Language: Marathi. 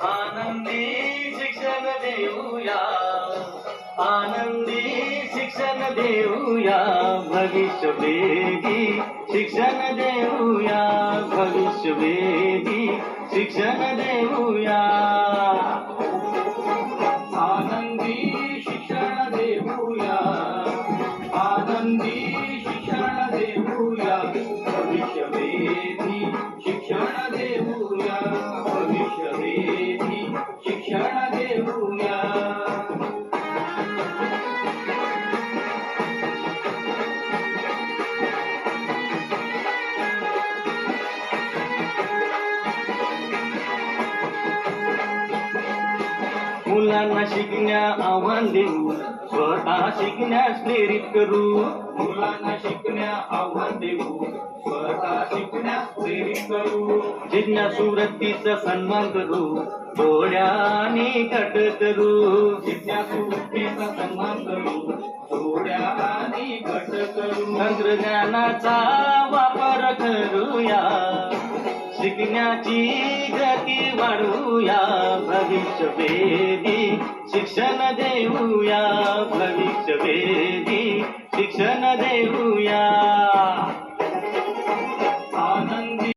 आनंदी शिक्षण देऊया. आनंदी शिक्षण देऊया. भविष्य वेधी शिक्षण देऊया. भविष्य वेधी शिक्षण Gracias. मुलांना शिकण्या आव्हान देऊ. स्वतः शिकण्यास प्रेरित करू. मुलांना शिकण्या आव्हान देऊ. स्वतः शिकण्यास प्रेरित करू. जिज्ञासू वृत्तीचा सन्मान करू. थोड्याने कट करू. जिज्ञासू वृत्तीचा सन्मान करू. थोड्याने कट करू. तंत्रज्ञानाचा वापर करूया शिकण्याची गती वाढवूया भविष्य वेदी शिक्षण देऊया भविष्य वेदी